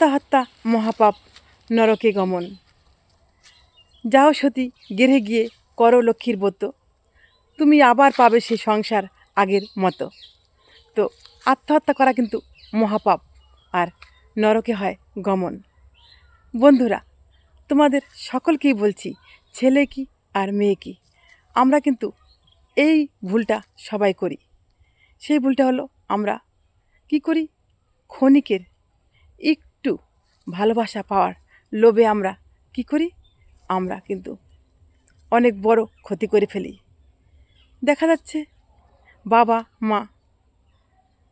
আত্মহত্যা মহাপাপ, নরকে গমন। যাও সতী গেড়ে গিয়ে করো লক্ষ্মীর ব্রত। তুমি আবার পাবে সে সংসার আগের মতো। তো আত্মহত্যা করা কিন্তু মহাপাপ, আর নরকে হয় গমন। বন্ধুরা, তোমাদের সকলকেই বলছি, ছেলে কি আর মেয়ে কি? আমরা কিন্তু এই ভুলটা সবাই করি। সেই ভুলটা হলো আমরা কি করি? ক্ষণিকের একটু ভালোবাসা পাওয়ার লোভে আমরা কি করি? আমরা কিন্তু অনেক বড় ক্ষতি করে ফেলি। দেখা যাচ্ছে বাবা, মা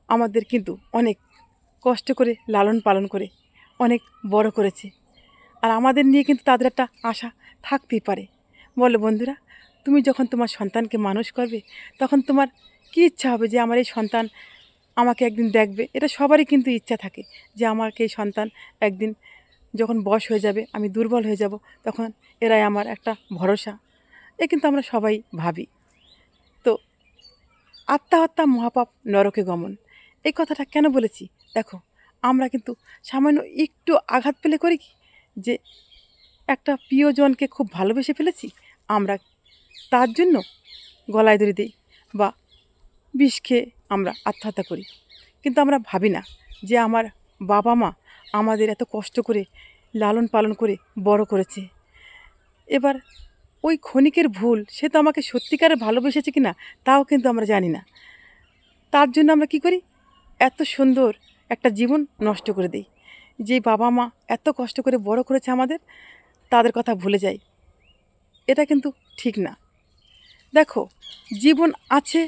আমাদের কিন্তু অনেক কষ্ট করে, লালন পালন করে অনেক বড় করেছে। আর আমাদের নিয়ে কিন্তু তাদের একটা আশা থাকতেই পারে। বলো বন্ধুরা, তুমি যখন তোমার সন্তানকে মানুষ করবে, তখন তোমার কী ইচ্ছা হবে যে আমার এই সন্তান আমাকে একদিন দেখবে। এটা সবারই কিন্তু ইচ্ছা থাকে যে আমাকে এই সন্তান একদিন যখন বয়স হয়ে যাবে, আমি দুর্বল হয়ে যাব, তখন এরাই আমার একটা ভরসা। এ কিন্তু আমরা সবাই ভাবি। তো আত্মহত্যা মহাপাপ নরকে গমন। এই কথাটা কেন বলেছি? দেখো, আমরা কিন্তু সামান্য একটু আঘাত পেলে করি কি? যে একটা প্রিয়জনকে খুব ভালোবেসে ফেলেছি, আমরা তার জন্য গলায় দড়ি দিই বা বিষ খেয়ে আমরা আত্মহত্যা করি। কিন্তু আমরা ভাবি না যে আমার বাবা মা আমাদের এত কষ্ট করে, লালন পালন করে বড় করেছে। এবার ওই ক্ষণিকের ভুল, সে তো আমাকে সত্যিকারে ভালোবেসেছে কি না তাও কিন্তু আমরা জানি না। তার জন্য আমরা কি করি? এত সুন্দর একটা জীবন নষ্ট করে দিই। যে বাবা মা এত কষ্ট করে বড় করেছে আমাদের, তাদের কথা ভুলে যাই। এটা কিন্তু ঠিক না। দেখো, জীবন আছে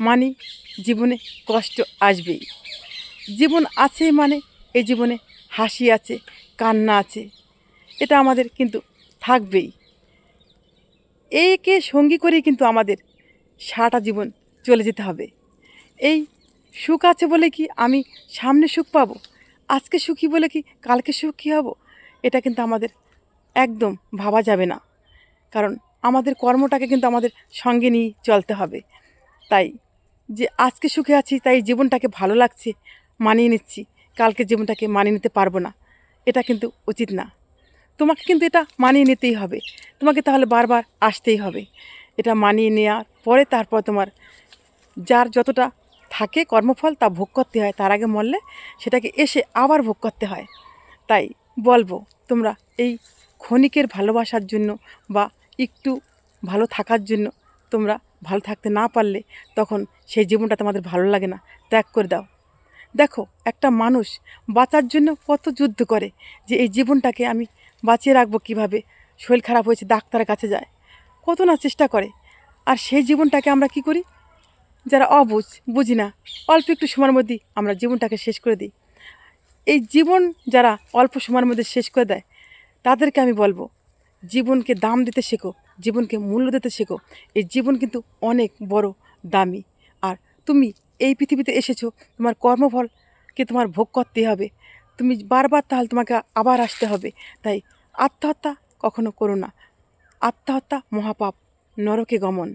মানে জীবনে কষ্ট আসবেই। জীবন আছে মানে এই জীবনে হাসি আছে, কান্না আছে, এটা আমাদের কিন্তু থাকবেই। একে সঙ্গী করেই কিন্তু আমাদের সারাটা জীবন চলে যেতে হবে। এই সুখ আছে বলে কি আমি সামনে সুখ পাবো, আজকে সুখী বলে কি কালকে সুখী হব, এটা কিন্তু আমাদের একদম ভাবা যাবে না। কারণ আমাদের কর্মটাকে কিন্তু আমাদের সঙ্গে নিয়ে চলতে হবে। তাই যে আজকে সুখে আছি, তাই জীবনটাকে ভালো লাগছে, মানিয়ে নিচ্ছি। কালকে জীবনটাকে মানিয়ে নিতে পারব না। এটা কিন্তু উচিত না। তোমাকে কিন্তু এটা মানিয়ে নিতেই হবে। তোমাকে তাহলে বারবার আসতেই হবে। এটা মানিয়ে নেওয়ার পরে তারপর তোমার যার যতটা থাকে কর্মফল তা ভোগ করতে হয়, তার আগে মরলে সেটাকে এসে আবার ভোগ করতে হয়। তাই বলব, তোমরা এই ক্ষণিকের ভালোবাসার জন্য বা একটু ভালো থাকার জন্য তোমরা ভালো থাকতে না পারলে তখন সেই জীবনটা তোমাদের ভালো লাগে না। ত্যাগ করে দাও। দেখো, একটা মানুষ বাঁচার জন্য কত যুদ্ধ করে যে এই জীবনটাকে আমি বাঁচিয়ে রাখব কীভাবে? শরীর খারাপ হয়েছে, ডাক্তারের কাছে যায়। কত না চেষ্টা করে। আর সেই জীবনটাকে আমরা কি করি? যারা অবুঝ, বুঝি না, অল্প একটু সময়ের মধ্যেই আমরা জীবনটাকে শেষ করে দিই। এই জীবন যারা অল্প সময়ের মধ্যে শেষ করে দেয়, তাদেরকে আমি বলব, জীবনকে দাম দিতে শেখো। জীবনকে মূল্য দিতে শেখো। এই জীবন কিন্তু অনেক বড়, দামি। আর তুমি এই পৃথিবীতে এসেছ, তোমার কর্মফলকে তোমার ভোগ করতে হবে। তুমি বারবার তাহলে তোমাকে আবার আসতে হবে। তাই আত্মহত্যা কখনো করো না। আত্মহত্যা মহাপাপ, নরকে গমন।